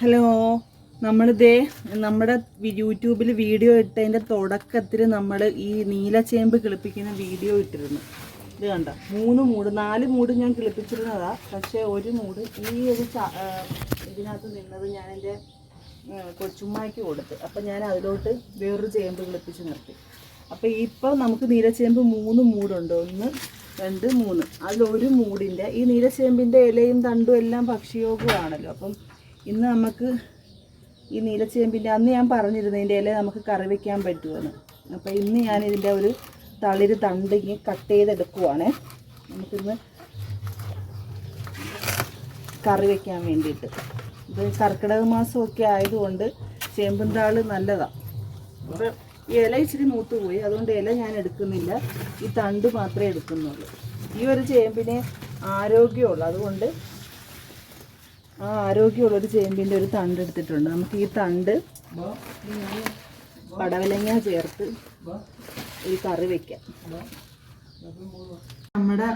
Hello നമ്മളിതേ നമ്മുടെ യൂട്യൂബിൽ video ഇട്ടതിന്റെ തുടക്കത്തിൽ നമ്മൾ ഈ നീലച്ചേമ്പ് കിളിപ്പിക്കുന്ന വീഡിയോ ഇട്ടിരുന്നു. ഇത് കണ്ട? മൂന്ന് മൂട് നാല് മൂട് ഞാൻ കിളിപ്പിച്ചിരുന്നതാ. പക്ഷേ ഒരു മൂട് ഈ ഒരു ഇതിനകത്ത് നിന്നത് ഞാൻ എന്റെ കൊച്ചുമ്മായ്ക്ക് കൊടുത്ത്. അപ്പം ഞാൻ അതിലോട്ട് വേറൊരു ചേമ്പ് കിളിപ്പിച്ച് നിർത്തി. അപ്പോൾ ഇപ്പോൾ നമുക്ക് നീലച്ചേമ്പ് മൂന്ന് മൂടുണ്ട്? ഒന്ന് രണ്ട് മൂന്ന്. അതിലൊരു മൂടിന്റെ ഈ നീലച്ചേമ്പിന്റെ ഇലയും തണ്ടും എല്ലാം പക്ഷിയോഗമാണല്ലോ അപ്പം ഇന്ന് നമുക്ക് ഈ നീലച്ചേമ്പിന്റെ അന്ന് ഞാൻ പറഞ്ഞിരുന്നതിന്റെ ഇല നമുക്ക് കറി വയ്ക്കാൻ പറ്റുമെന്ന്. അപ്പോൾ ഇന്ന് ഞാനിതിന്റെ ഒരു തളിര് തണ്ടിങ്ങി കട്ട് ചെയ്തെടുക്കുവാണേ. നമുക്കിന്ന് കറി വയ്ക്കാൻ വേണ്ടിയിട്ട്. ഇത് കർക്കിടക മാസമൊക്കെ ആയതുകൊണ്ട് ചേമ്പും താൾ നല്ലതാണ് ഈ ഇല ഇച്ചിരി മൂത്ത് പോയി അതുകൊണ്ട് ഇല ഞാൻ എടുക്കുന്നില്ല. ഈ തണ്ട് മാത്രമേ എടുക്കുന്നുള്ളൂ. ഈ ഒരു ചേമ്പിന് ആരോഗ്യമുള്ളൂ. അതുകൊണ്ട് ആ ആരോഗ്യമുള്ളൊരു ചേമ്പിന്റെ ഒരു തണ്ട് എടുത്തിട്ടുണ്ട്. നമുക്ക് ഈ തണ്ട് പടവലങ്ങ ചേർത്ത് ഒരു കറി വെക്കാം. നമ്മുടെ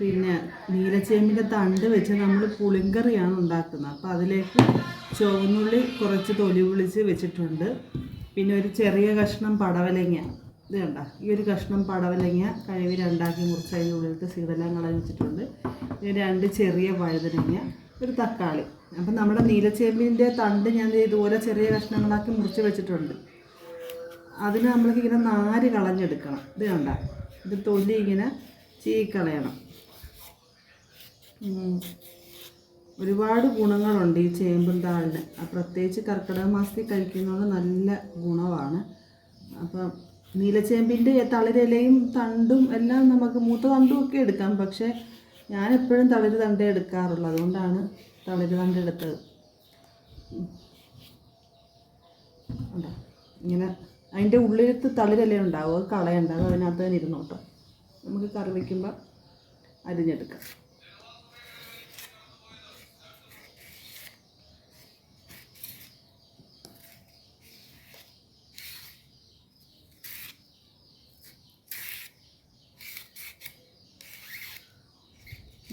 പിന്നെ നീലച്ചേമ്പിന്റെ തണ്ട് വെച്ച് നമ്മൾ പുളിങ്കറിയാണ് ഉണ്ടാക്കുന്നത്. അപ്പോൾ അതിലേക്ക് ചുവന്നുള്ളി കുറച്ച് തൊലി പൊളിച്ച് വെച്ചിട്ടുണ്ട്. പിന്നെ ഒരു ചെറിയ കഷ്ണം പടവലങ്ങ. ഇത് കണ്ട? ഈ ഒരു കഷ്ണം പടവലങ്ങ കഴിവ് രണ്ടാക്കി മുറിച്ച് അതിന്റെ ഉള്ളിലത്തെ കളഞ്ഞ് വെച്ചിട്ടുണ്ട്. രണ്ട് ചെറിയ വഴുതനങ്ങ. ഒരു തക്കാളി. അപ്പം നമ്മുടെ നീലച്ചേമ്പിന്റെ തണ്ട് ഞാൻ ഇതുപോലെ ചെറിയ കഷ്ണങ്ങളാക്കി മുറിച്ച് വെച്ചിട്ടുണ്ട്. അതിന് നമ്മൾക്ക് ഇങ്ങനെ നാര് കളഞ്ഞെടുക്കണം. ഇത് കണ്ട? ഇത് തൊലി ഇങ്ങനെ ചീക്കളയണം. ഒരുപാട് ഗുണങ്ങളുണ്ട് ഈ ചേമ്പും താളിന്. പ്രത്യേകിച്ച് കർക്കിടക മാസത്തിൽ കഴിക്കുന്നത് നല്ല ഗുണമാണ്. അപ്പം നീലച്ചേമ്പിന്റെ തളിരിലയും തണ്ടും എല്ലാം നമുക്ക് മൂത്ത തണ്ടും ഒക്കെ എടുക്കാം. പക്ഷേ ഞാൻ എപ്പോഴും തളിര് തണ്ട എടുക്കാറുള്ളൂ. അതുകൊണ്ടാണ് തളിര് തണ്ട എടുത്തത്. ഇങ്ങനെ അതിന്റെ ഉള്ളിലത്ത് തളിരല്ലേ ഉണ്ടാവും? അത് കളയണ്ടാവും അതിനകത്ത് തന്നെ ഇരുന്നോട്ടോ. നമുക്ക് കറി വയ്ക്കുമ്പോൾ അരിഞ്ഞെടുക്കാം.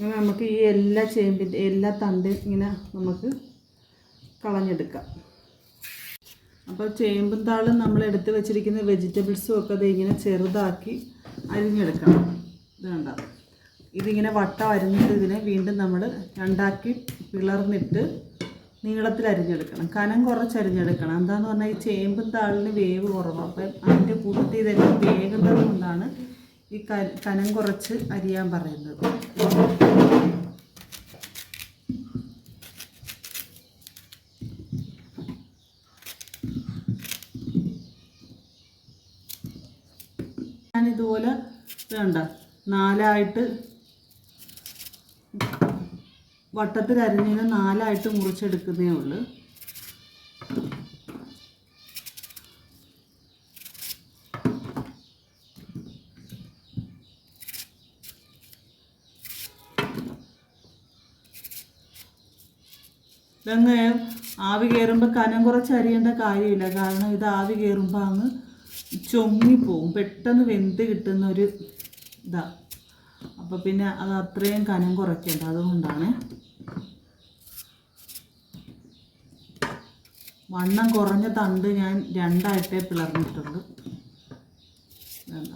അങ്ങനെ നമുക്ക് ഈ എല്ലാ ചേമ്പിന്റെ എല്ലാ തണ്ടും ഇങ്ങനെ നമുക്ക് കളഞ്ഞെടുക്കാം. അപ്പോൾ ചേമ്പും താളും നമ്മൾ എടുത്ത് വെച്ചിരിക്കുന്ന വെജിറ്റബിൾസും ഒക്കെ അത് ഇങ്ങനെ ചെറുതാക്കി അരിഞ്ഞെടുക്കണം. ഇത് കണ്ട. ഇതിങ്ങനെ വട്ടം അരിഞ്ഞിട്ട് ഇതിനെ വീണ്ടും നമ്മൾ രണ്ടാക്കി പിളർന്നിട്ട് നീളത്തിൽ അരിഞ്ഞെടുക്കണം. കനം കുറച്ച് അരിഞ്ഞെടുക്കണം. എന്താന്ന് പറഞ്ഞാൽ ഈ ചേമ്പും താളിന് വേവ് കുറവാണ് അപ്പം അതിന്റെ കൂട്ടത്തിൽ ഇതെല്ലാം വേകുന്നത് കൊണ്ടാണ് ഈ കനം കുറച്ച് അരിയാൻ പറയുന്നത് ഞാനിതുപോലെ വേണ്ട നാലായിട്ട് വട്ടത്തിൽ അരിഞ്ഞതിന് നാലായിട്ട് മുറിച്ചെടുക്കുന്നേ ഉള്ളൂ. ഇതങ്ങ് ആവി കയറുമ്പോൾ കനം കുറച്ച് അരിയേണ്ട കാര്യമില്ല. കാരണം ഇത് ആവി കയറുമ്പോൾ അങ്ങ് ചൊങ്ങിപ്പോവും. പെട്ടെന്ന് വെന്ത് കിട്ടുന്ന ഒരു ഇതാ. അപ്പോൾ പിന്നെ അത് അത്രയും കനം കുറയ്ക്കേണ്ട അതുകൊണ്ടാണ്. വണ്ണം കുറഞ്ഞ തണ്ട് ഞാൻ രണ്ടായിട്ടേ പിളർന്നിട്ടുണ്ട്. വേണ്ട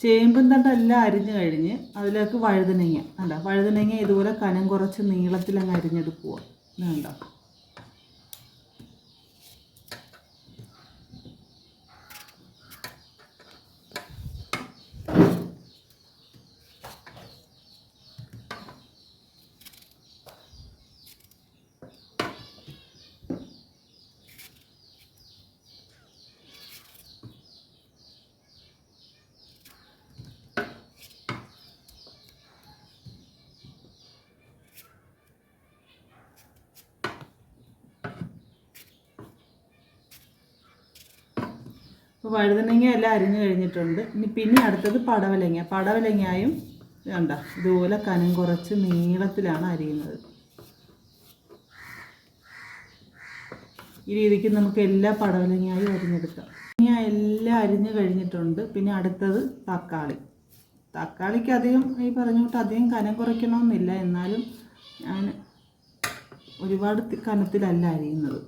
ചേമ്പും തണ്ടെല്ലാം അരിഞ്ഞു കഴിഞ്ഞ് അതിലേക്ക് വഴുതനങ്ങ അല്ല വഴുതനങ്ങ ഇതുപോലെ കനം കുറച്ച് നീളത്തിലങ്ങ് അരിഞ്ഞെടുക്കുക വേണ്ട വഴുതനങ്ങ എല്ലാം അരിഞ്ഞു കഴിഞ്ഞിട്ടുണ്ട്. ഇനി പിന്നെ അടുത്തത് പടവലങ്ങ. പടവലങ്ങായും വേണ്ട ഇതുപോലെ കനം കുറച്ച് നീളത്തിലാണ് അരിയുന്നത്. ഈ രീതിക്ക് നമുക്ക് എല്ലാ പടവലങ്ങായും അരിഞ്ഞെടുക്കാം. ഇനി എല്ലാം അരിഞ്ഞു കഴിഞ്ഞിട്ടുണ്ട്. പിന്നെ അടുത്തത് തക്കാളി. തക്കാളിക്ക് അധികം ഈ പറഞ്ഞോട്ട് അധികം കനം കുറയ്ക്കണമെന്നില്ല. എന്നാലും ഞാൻ ഒരുപാട് കനത്തിലല്ല അരിയുന്നത്.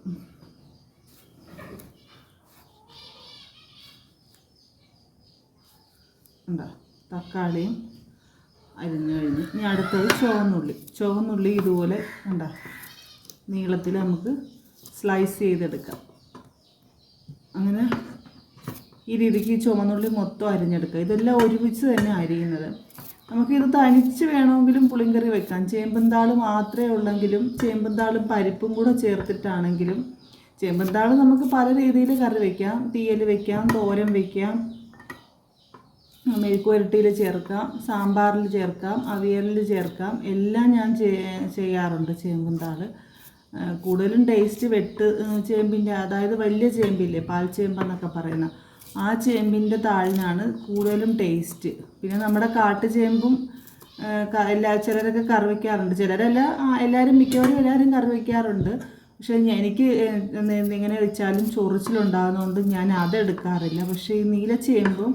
ഉണ്ടോ? തക്കാളിയും അരിഞ്ഞു കഴിഞ്ഞ്. ഇനി അടുത്തത് ചുവന്നുള്ളി. ചുവന്നുള്ളി ഇതുപോലെ ഉണ്ടോ? നീളത്തിൽ നമുക്ക് സ്ലൈസ് ചെയ്തെടുക്കാം. അങ്ങനെ ഈ രീതിക്ക് ഈ ചുവന്നുള്ളി മൊത്തം അരിഞ്ഞെടുക്കുക ഇതെല്ലാം ഒരുമിച്ച് തന്നെ അരിയുന്നത്. നമുക്കിത് തനിച്ച് വേണമെങ്കിലും പുളിങ്കറി വെക്കാം. ചേമ്പന്താൾ മാത്രമേ ഉള്ളെങ്കിലും ചേമ്പന്താളും പരിപ്പും കൂടെ ചേർത്തിട്ടാണെങ്കിലും ചേമ്പന്താൾ നമുക്ക് പല രീതിയിൽ കറി വയ്ക്കാം തീയൽ വയ്ക്കാം തോരൻ വെക്കാം. മെഴുക്കുവരട്ടിയിൽ ചേർക്കാം സാമ്പാറിൽ ചേർക്കാം അവിയലിൽ ചേർക്കാം. എല്ലാം ഞാൻ ചെയ്യാറുണ്ട് ചേമ്പും താൾ കൂടുതലും ടേസ്റ്റ് വെട്ട് ചേമ്പിന്റെ അതായത് വലിയ ചേമ്പില്ലേ പാൽ ചേമ്പെന്നൊക്കെ പറയുന്ന ആ ചേമ്പിന്റെ താളിനാണ് കൂടുതലും ടേസ്റ്റ്. പിന്നെ നമ്മുടെ കാട്ടു ചേമ്പും എല്ലാ ചിലരൊക്കെ കറി വയ്ക്കാറുണ്ട് ചിലരല്ല എല്ലാവരും മിക്കവാറും എല്ലാവരും കറി വയ്ക്കാറുണ്ട് പക്ഷേ എനിക്ക് എന്തെങ്കിലും വെച്ചാലും ചൊറിച്ചിലുണ്ടാകുന്നതുകൊണ്ട് ഞാൻ അതെടുക്കാറില്ല. പക്ഷേ ഈ നീലച്ചേമ്പും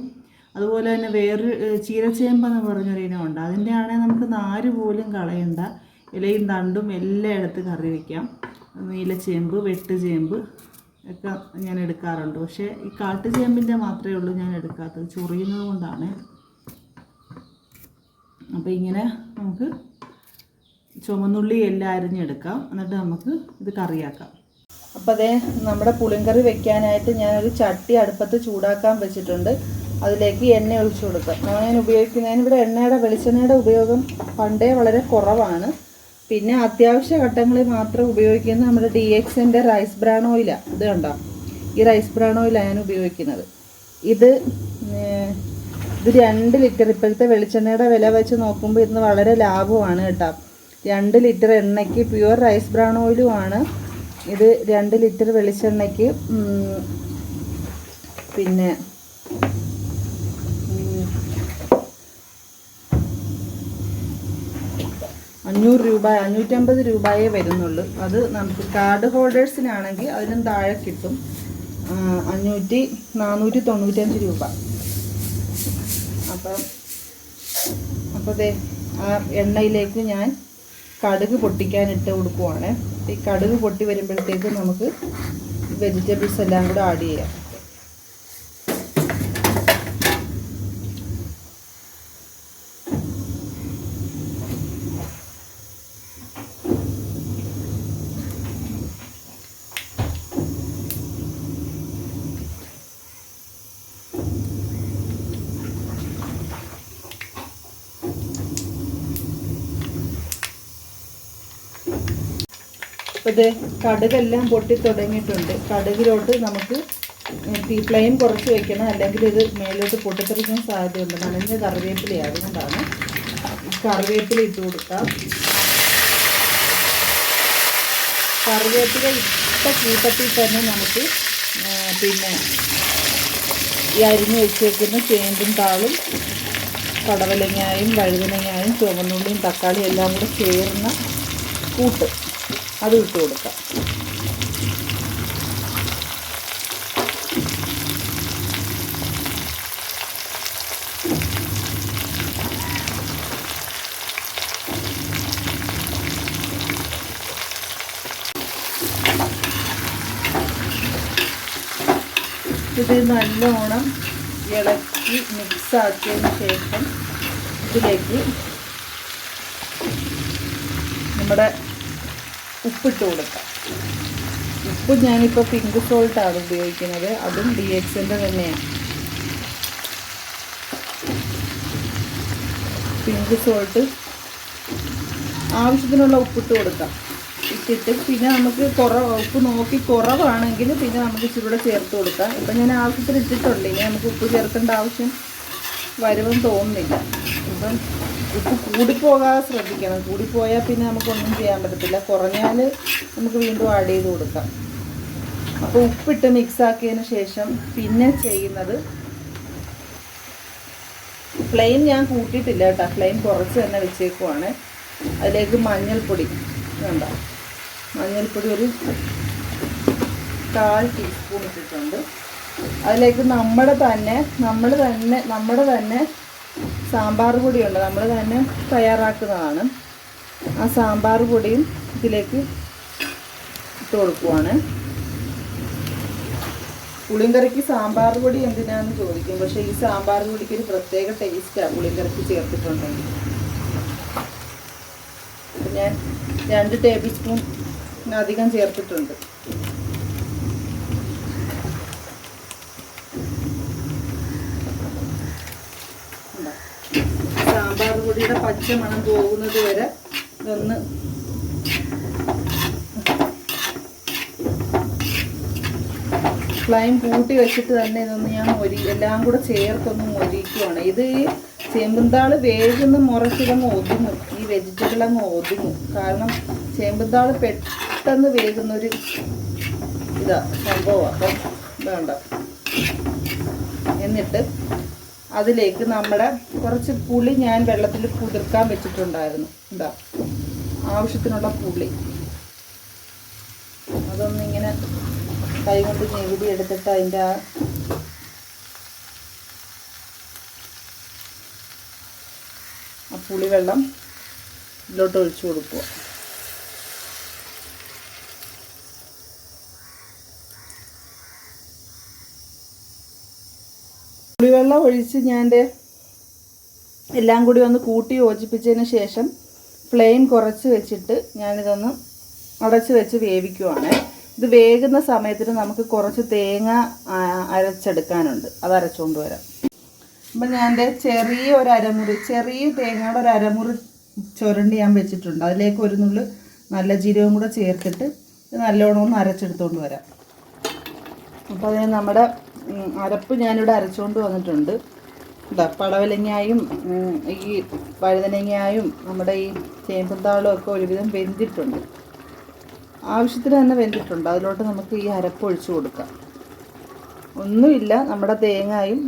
അതുപോലെ തന്നെ വേറൊരു ചീരച്ചേമ്പെന്ന് പറഞ്ഞൊരു ഇനമുണ്ട് അതിന്റെ ആണെങ്കിൽ നമുക്ക് നാര് പോലും കളയണ്ട. ഇലയും തണ്ടും എല്ലാം എടുത്ത് കറി വയ്ക്കാം നീലച്ചേമ്പ് വെട്ടുചേമ്പ് ഒക്കെ ഞാൻ എടുക്കാറുണ്ട്. പക്ഷേ ഈ കാട്ടുചേമ്പിന്റെ മാത്രമേ ഉള്ളൂ ഞാൻ എടുക്കാത്തത്. ചൊറിയുന്നത് കൊണ്ടാണ്. അപ്പോൾ ഇങ്ങനെ നമുക്ക് ചുമന്നുള്ളി എല്ലാം അരിഞ്ഞെടുക്കാം. എന്നിട്ട് നമുക്ക് ഇത് കറിയാക്കാം. അപ്പോൾ അതേ നമ്മുടെ പുളിങ്കറി വെക്കാനായിട്ട് ഞാനൊരു ചട്ടി അടുപ്പത്ത് ചൂടാക്കാൻ വെച്ചിട്ടുണ്ട്. അതിലേക്ക് എണ്ണ ഒഴിച്ചു കൊടുക്കാം ഞാൻ ഉപയോഗിക്കുന്നതിന് ഇവിടെ എണ്ണയുടെ വെളിച്ചെണ്ണയുടെ ഉപയോഗം പണ്ടേ വളരെ കുറവാണ്. പിന്നെ അത്യാവശ്യ ഘട്ടങ്ങളിൽ മാത്രം ഉപയോഗിക്കുന്ന നമ്മുടെ ഡി എക്സിന്റെ റൈസ് ബ്രാൻ ഓയിലാണ് ഇത് കണ്ടോ? ഈ റൈസ് ബ്രാൻ ഓയിലാണ് ഞാൻ ഉപയോഗിക്കുന്നത്. ഇത് ഇത് രണ്ട് ലിറ്റർ ഇപ്പോഴത്തെ വെളിച്ചെണ്ണയുടെ വില വെച്ച് നോക്കുമ്പോൾ ഇന്ന് വളരെ ലാഭമാണ് കേട്ടോ. രണ്ട് ലിറ്റർ എണ്ണയ്ക്ക് പ്യുവർ റൈസ് ബ്രാൻ ഓയിലുമാണ് ഇത് രണ്ട് ലിറ്റർ വെളിച്ചെണ്ണയ്ക്ക് പിന്നെ അഞ്ഞൂറ് രൂപ അഞ്ഞൂറ്റമ്പത് രൂപയേ വരുന്നുള്ളൂ. അത് നമുക്ക് കാർഡ് ഹോൾഡേഴ്സിനാണെങ്കിൽ അതിനും താഴെ കിട്ടും. അഞ്ഞൂറ്റി നാനൂറ്റി തൊണ്ണൂറ്റഞ്ച് രൂപ. അപ്പം അപ്പോൾ ദേ ആ എണ്ണയിലേക്ക് ഞാൻ കടുക് പൊട്ടിക്കാനിട്ട് കൊടുക്കുവാണ്. ഈ കടുക് പൊട്ടി വരുമ്പോഴത്തേക്ക് നമുക്ക് വെജിറ്റബിൾസ് എല്ലാം കൂടെ ആഡ് ചെയ്യാം. ഇത് കടുകെല്ലാം പൊട്ടി തുടങ്ങിയിട്ടുണ്ട്. കടുകിലോട്ട് നമുക്ക് തീ ഫ്ലെയിം കുറച്ച് വയ്ക്കണം അല്ലെങ്കിൽ ഇത് മേലോട്ട് പൊട്ടിത്തെറിക്കാൻ സാധ്യതയുണ്ട്. നനഞ്ഞ കറിവേപ്പില അതുകൊണ്ടാണ് കറിവേപ്പില ഇട്ട് കൊടുക്കാം. കറിവേപ്പില ഇട്ട കൂട്ടത്തിൽ തന്നെ നമുക്ക് പിന്നെ ഈ അരിഞ്ഞ് വെച്ചേക്കുന്ന ചേമ്പും താളും കടവലങ്ങായും വഴുതനങ്ങായും ചുവന്നുള്ളിയും തക്കാളിയും എല്ലാം കൂടെ ചേർന്ന കൂട്ട്. അത് ഇട്ട് കൊടുക്കാം. ഇത് നല്ലോണം ഇളക്കി മിക്സ് ആക്കിയതിന് ശേഷം ഇതിലേക്ക് നമ്മുടെ ഉപ്പിട്ട് കൊടുക്കാം. ഉപ്പ് ഞാനിപ്പോൾ പിങ്ക് സോൾട്ടാണ് ഉപയോഗിക്കുന്നത്. അതും ഡി എക്സിന്റെ തന്നെയാണ്. പിങ്ക് സോൾട്ട് ആവശ്യത്തിനുള്ള ഉപ്പിട്ട് കൊടുക്കാം. ഇട്ടിട്ട് പിന്നെ നമുക്ക് കുറവ് ഉപ്പ് നോക്കി കുറവാണെങ്കിൽ പിന്നെ നമുക്ക് ഇച്ചിരി കൂടെ ചേർത്ത് കൊടുക്കാം. ഇപ്പം ഞാൻ ആവശ്യത്തിന് ഇട്ടിട്ടുണ്ട്. ഇനി നമുക്ക് ഉപ്പ് ചേർക്കേണ്ട ആവശ്യം വരുമെന്ന് തോന്നുന്നില്ല. ഇപ്പം ഉപ്പ് കൂടിപ്പോകാതെ ശ്രദ്ധിക്കണം. കൂടിപ്പോയാൽ പിന്നെ നമുക്കൊന്നും ചെയ്യാൻ പറ്റത്തില്ല. കുറഞ്ഞാൽ നമുക്ക് വീണ്ടും ആഡ് ചെയ്ത് കൊടുക്കാം. അപ്പോൾ ഉപ്പിട്ട് മിക്സാക്കിയതിന് ശേഷം പിന്നെ ചെയ്യുന്നത് ഫ്ലെയിം ഞാൻ കൂട്ടിയിട്ടില്ല കേട്ടോ. ഫ്ലെയിം കുറച്ച് തന്നെ വെച്ചേക്കുവാണ്. അതിലേക്ക് മഞ്ഞൾപ്പൊടി വേണ്ട. മഞ്ഞൾപ്പൊടി ഒരു കാൽ ടീസ്പൂൺ ഇട്ടിട്ടുണ്ട്. അതിലേക്ക് നമ്മുടെ തന്നെ നമ്മൾ തന്നെ നമ്മുടെ തന്നെ സാമ്പാർ പൊടിയുണ്ട്. നമ്മൾ തന്നെ തയ്യാറാക്കുന്നതാണ്. ആ സാമ്പാർ പൊടിയും ഇതിലേക്ക് ഇട്ട് കൊടുക്കുവാണ്. പുളിങ്കറിക്ക് സാമ്പാർ പൊടി എന്തിനാന്ന് ചോദിക്കും. പക്ഷേ ഈ സാമ്പാർ പൊടിക്ക് ഒരു പ്രത്യേക ടേസ്റ്റാണ് പുളിങ്കറിക്ക് ചേർത്തിട്ടുണ്ടെങ്കിൽ. ഞാൻ രണ്ട് ടേബിൾ സ്പൂൺ അധികം ചേർത്തിട്ടുണ്ട്. സാമ്പാർ പൊടിയുടെ പച്ച മണം പോകുന്നത് വരെ ഒന്ന് ഫ്ലൈം കൂട്ടി വെച്ചിട്ട് തന്നെ ഇതൊന്ന് ഞാൻ മൊരി എല്ലാം കൂടെ ചേർത്തൊന്ന് മൊരിക്കുവാണ്. ഇത് ഈ ചേമ്പന്താൾ വേഗുന്ന മുറച്ചിതങ്ങ് ഒതുങ്ങും. ഈ വെജിറ്റബിൾ അങ്ങ് ഒതുങ്ങും. കാരണം ചേമ്പന്താൾ പെട്ടെന്ന് വേകുന്നൊരു ഇതാ സംഭവമാണ് അപ്പം വേണ്ട. എന്നിട്ട് അതിലേക്ക് നമ്മുടെ കുറച്ച് പുളി ഞാൻ വെള്ളത്തിൽ കുതിർക്കാൻ വെച്ചിട്ടുണ്ടായിരുന്നു. എന്താ ആവശ്യത്തിനുള്ള പുളി. അതൊന്നിങ്ങനെ കൈ കൊണ്ട് ഞെവിടി എടുത്തിട്ട് അതിന്റെ ആ ആ പുളിവെള്ളം ഇതിലോട്ട് ഒഴിച്ചു കൊടുക്കുക. പുളിവെള്ളം ഒഴിച്ച് ഞാൻ എല്ലാം കൂടി ഒന്ന് കൂട്ടി യോജിപ്പിച്ചതിന് ശേഷം ഫ്ലെയിം കുറച്ച് വെച്ചിട്ട് ഞാനിതൊന്ന് അടച്ച് വെച്ച് വേവിക്കുവാണ്. ഇത് വേകുന്ന സമയത്തിന് നമുക്ക് കുറച്ച് തേങ്ങ അരച്ചെടുക്കാനുണ്ട്. അത് അരച്ചുകൊണ്ട് വരാം. അപ്പം ഞാൻ എന്റെ ചെറിയ ഒരു അരമുറി ചെറിയ തേങ്ങയുടെ ഒരു അരമുറി ചുരണ്ടി ഞാൻ വെച്ചിട്ടുണ്ട്. അതിലേക്ക് ഒരു നുള്ളു നല്ല ജീരകം കൂടെ ചേർത്തിട്ട് നല്ലോണം ഒന്ന് അരച്ചെടുത്തുകൊണ്ട് വരാം. അപ്പോൾ അതിന് നമ്മുടെ അരപ്പ് ഞാനിവിടെ അരച്ചുകൊണ്ട് വന്നിട്ടുണ്ട്. ഇതാ പടവലങ്ങായും ഈ വഴുതനങ്ങായും നമ്മുടെ ഈ ചേമ്പന്താളും ഒക്കെ ഒരുവിധം വെന്തിട്ടുണ്ട്. ആവശ്യത്തിന് തന്നെ വെന്തിട്ടുണ്ട്. അതിലോട്ട് നമുക്ക് ഈ അരപ്പ് ഒഴിച്ചു കൊടുക്കാം. ഒന്നുമില്ല നമ്മുടെ തേങ്ങായും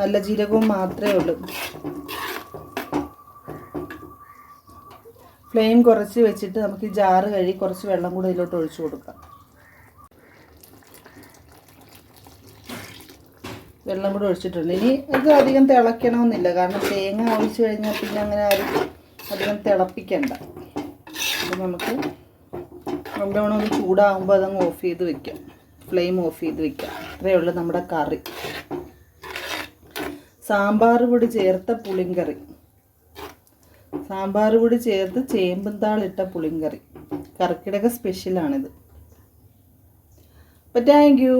നല്ല ജീരകവും മാത്രമേ ഉള്ളൂ. ഫ്ലെയിം കുറച്ച് വെച്ചിട്ട് നമുക്ക് ഈ ജാറ് കഴുകി കുറച്ച് വെള്ളം കൂടി ഇതിലോട്ട് ഒഴിച്ചു കൊടുക്കാം. വെള്ളം കൂടെ ഒഴിച്ചിട്ടുണ്ട്. ഇനി ഇത് അധികം തിളയ്ക്കണമെന്നില്ല. കാരണം തേങ്ങ ഒഴിച്ച് കഴിഞ്ഞാൽ പിന്നെ അങ്ങനെ ആരും അധികം തിളപ്പിക്കണ്ട. അപ്പം നമുക്ക് നല്ലോണം ഒന്ന് ചൂടാകുമ്പോൾ അതങ്ങ് ഓഫ് ചെയ്ത് വെക്കാം. ഫ്ലെയിം ഓഫ് ചെയ്ത് വെക്കാം. ഇത്രയേ ഉള്ളൂ നമ്മുടെ കറി. സാമ്പാർ പൊടി ചേർത്ത പുളിങ്കറി. സാമ്പാർ പൊടി ചേർത്ത് ചേമ്പുംതാളിട്ട പുളിങ്കറി. കർക്കിടക സ്പെഷ്യലാണിത് അപ്പം താങ്ക് യു